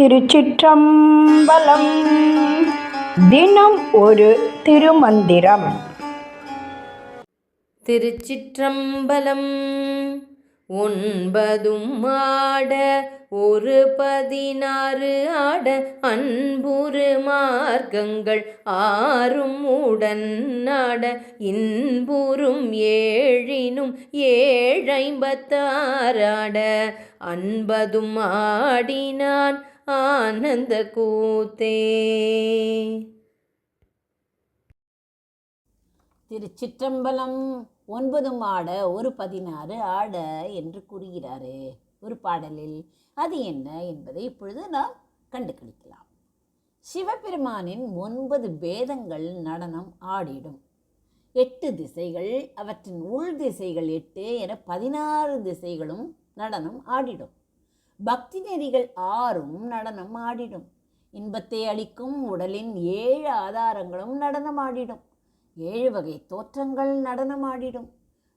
திருச்சிற்றம்பலம். தினம் ஒரு திருமந்திரம். திருச்சிற்றம்பலம் ஒன்பதும் ஆட ஒரு பதினாறு ஆட அன்புறு மார்க்கங்கள் ஆறும் உடன் ஆட இன்புறும் ஏழினும் ஏழைம்பத்தாராட அன்பதும் ஆடினான் ஆனந்த கூத்தே. திருச்சிற்றம்பலம் ஒன்பதும் ஆட ஒரு பதினாறு ஆட என்று கூறுகிறாரே. ஒரு பாடலில் அது என்ன என்பதை இப்பொழுது நாம் கண்டுபிடிக்கலாம் சிவபெருமானின் ஒன்பது பேதங்கள் நடனம் ஆடிடும். எட்டு திசைகள் அவற்றின் உள் திசைகள் எட்டு என பதினாறு திசைகளும் நடனம் ஆடிடும். பக்தி நெறிகள் ஆறும் நடனம் ஆடிடும். இன்பத்தை அளிக்கும் உடலின் ஏழு ஆதாரங்களும் நடனம் ஆடிடும். ஏழு வகை தோற்றங்கள் நடனமாடிடும்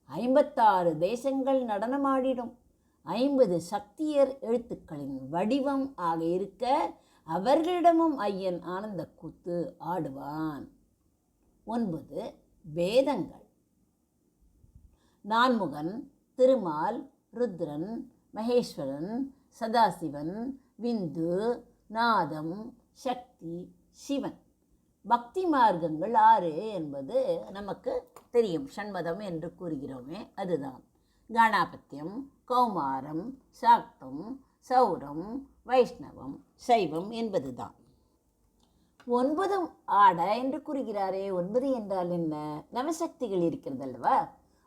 ஐம்பத்தாறு தேசங்கள் நடனமாடிடும் ஐம்பது சக்தியர் எழுத்துக்களின் வடிவம் ஆக இருக்க அவர்களிடமும் ஐயன் ஆனந்த கூத்து ஆடுவான். ஒன்பது வேதங்கள். நான்முகன் திருமால் ருத்ரன் மகேஸ்வரன் சதாசிவன் விந்து நாதம் சக்தி சிவன். பக்தி மார்க்கங்கள் ஆறு என்பது நமக்கு தெரியும். ஷண்மதம் என்று கூறுகிறோமே அதுதான். கணாபத்தியம் கௌமாரம் சாக்தம் சௌரம் வைஷ்ணவம் சைவம் என்பதுதான். ஒன்பதும் ஆட என்று கூறுகிறாரே ஒன்பது என்றால் என்ன? நவசக்திகள் இருக்கிறதல்லவா?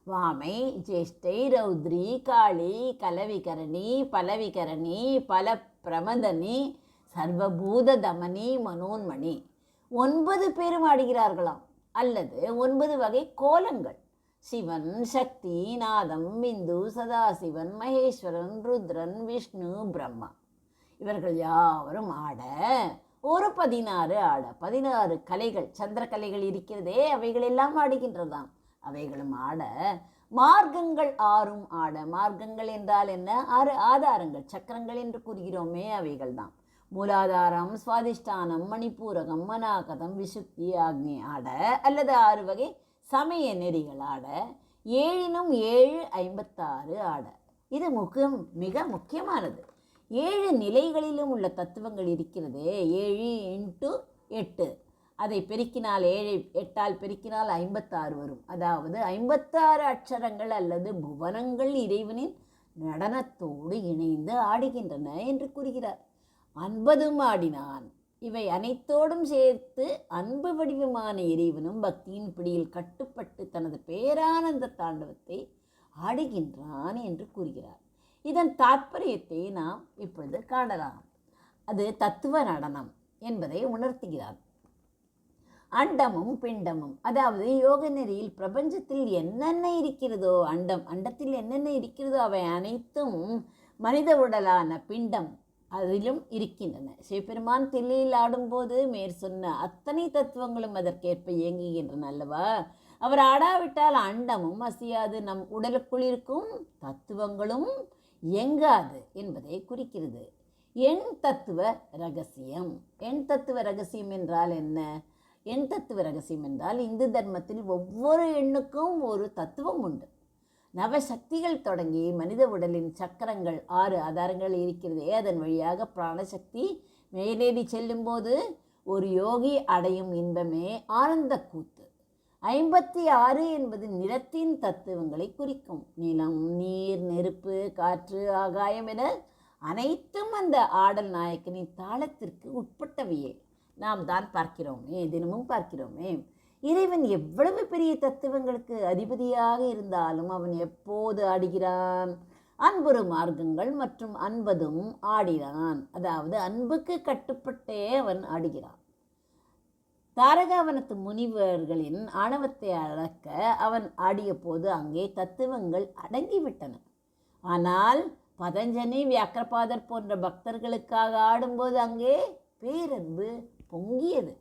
வாமை ஜேஷ்டை ரௌத்ரி காளி கலவிகரணி பலவிகரணி பல பிரமதனி சர்வபூத தமனி மனோன்மணி. ஒன்பது பேரும் ஆடுகிறார்களாம். அல்லது ஒன்பது வகை கோலங்கள். சிவன் சக்தி நாதம் பிந்து சதாசிவன் மகேஸ்வரன் ருத்ரன் விஷ்ணு பிரம்மா. இவர்கள் யாவரும் ஆட ஒரு பதினாறு ஆட பதினாறு கலைகள் சந்திர கலைகள் இருக்கிறதே அவைகள் எல்லாம் ஆடுகின்றதாம். அவைகளும் ஆட மார்க்கங்கள் ஆறும் ஆட. மார்க்கங்கள் என்றால் என்ன? ஆறு ஆதாரங்கள் சக்கரங்கள் என்று கூறுகிறோமே அவைகள் தான் மூலாதாரம் சுவாதிஷ்டானம் மணிப்பூரகம் மனாகதம் விசுத்தி ஆக்னி ஆட அல்லது ஆறு வகை சமய நெறிகள் ஆட. ஏழினும் ஏழு ஐம்பத்தாறு ஆட. இது முக்கியம் மிக முக்கியமானது. ஏழு நிலைகளிலும் உள்ள தத்துவங்கள் இருக்கிறதே. ஏழு இன்ட்டு எட்டு. அதை பெருக்கினால் ஏழை எட்டால் பெருக்கினால் ஐம்பத்தாறு வரும். அதாவது ஐம்பத்தாறு அட்சரங்கள் அல்லது புவனங்கள் இறைவனின் நடனத்தோடு இணைந்து ஆடுகின்றன என்று கூறுகிறார். அன்பதும் ஆடினான். இவை அனைத்தோடும் சேர்த்து அன்பு வடிவமான இறைவனும் பக்தியின் பிடியில் கட்டுப்பட்டு தனது பேரானந்த தாண்டவத்தை ஆடுகின்றான் என்று கூறுகிறார். இதன் தாற்பயத்தை நாம் இப்பொழுது காணலாம். அது தத்துவ நடனம் என்பதை உணர்த்துகிறார். அண்டமும் பிண்டமும். அதாவது யோக நெறியில் பிரபஞ்சத்தில் என்னென்ன இருக்கிறதோ அண்டம் அண்டத்தில் என்னென்ன இருக்கிறதோ அவை அனைத்தும் மனித உடலான பிண்டம் அதிலும் இருக்கின்றன. சிவபெருமான் தில்லையில் ஆடும்போது மேற் சொன்ன அத்தனை தத்துவங்களும் அதற்கேற்ப இயங்குகின்றன அல்லவா? அவர் ஆடாவிட்டால் அண்டமும் அசையாது. நம் உடலுக்குள் இருக்கும் தத்துவங்களும் இயங்காது என்பதை குறிக்கிறது. எண் தத்துவ ரகசியம். எண் தத்துவ ரகசியம் என்றால் என்ன? எண் தத்துவ ரகசியம் என்றால் இந்து தர்மத்தில் ஒவ்வொரு எண்ணுக்கும் ஒரு தத்துவம் உண்டு. நவசக்திகள் தொடங்கி மனித உடலின் சக்கரங்கள் ஆறு ஆதாரங்கள் இருக்கிறதே. அதன் வழியாக பிராணசக்தி மேலேறி செல்லும்போது ஒரு யோகி அடையும் இன்பமே ஆனந்த கூத்து. ஐம்பத்தி ஆறு என்பது நிலத்தின் தத்துவங்களை குறிக்கும். நிலம் நீர் நெருப்பு காற்று ஆகாயம் என அனைத்தும் அந்த ஆடல் நாயக்கனின் தாளத்திற்கு உட்பட்டவையே. நாம் தான் பார்க்கிறோமே தினமும் பார்க்கிறோமே. இறைவன் எவ்வளவு பெரிய தத்துவங்களுக்கு அதிபதியாக இருந்தாலும் அவன் எப்போது ஆடுகிறான்? அன்புறு மார்க்கங்கள் மற்றும் அன்பதும் ஆடினான். அதாவது அன்புக்கு கட்டுப்பட்டே அவன் ஆடுகிறான். தாரகாவனத்து முனிவர்களின் ஆணவத்தை அளக்க அவன் ஆடிய போது அங்கே தத்துவங்கள் அடங்கிவிட்டன. ஆனால் பதஞ்சனி வியாக்கிரபாதர் போன்ற பக்தர்களுக்காக ஆடும்போது அங்கே பேரன்பு பொங்கியது.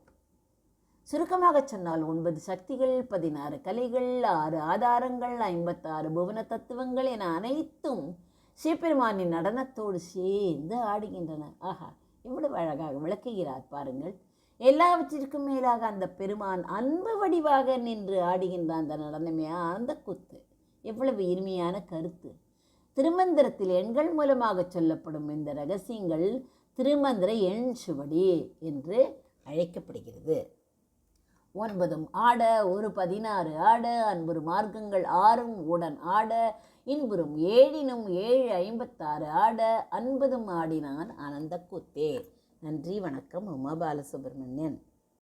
சுருக்கமாக சொன்னால் ஒன்பது சக்திகள் பதினாறு கலைகள் ஆறு ஆதாரங்கள் ஐம்பத்தாறு புவன தத்துவங்கள் என அனைத்தும் சிவபெருமானின் நடனத்தோடு சேர்ந்து ஆடுகின்றன. ஆஹா இவ்வளவு அழகாக விளக்குகிறார் பாருங்கள். எல்லாவற்றிற்கும் மேலாக அந்த பெருமான் அன்பு வடிவாக நின்று ஆடுகின்ற அந்த நடனமே அந்த குத்து. எவ்வளவு இனிமையான கருத்து. திருமந்திரத்தில் எண்கள் மூலமாக சொல்லப்படும் இந்த ரகசியங்கள் திருமந்திர எண் சுவடி என்று அழைக்கப்படுகிறது. ஒன்பதும் ஆட ஒரு பதினாறு ஆட அன்புறு மார்க்கங்கள் ஆறும் உடன் ஆட இன்புறும் ஏழினும் ஏழு ஐம்பத்தாறு ஆட அன்பதும் ஆடினான் ஆனந்த கூத்தே. நன்றி வணக்கம் உமா பாலசுப்ரமணியன்.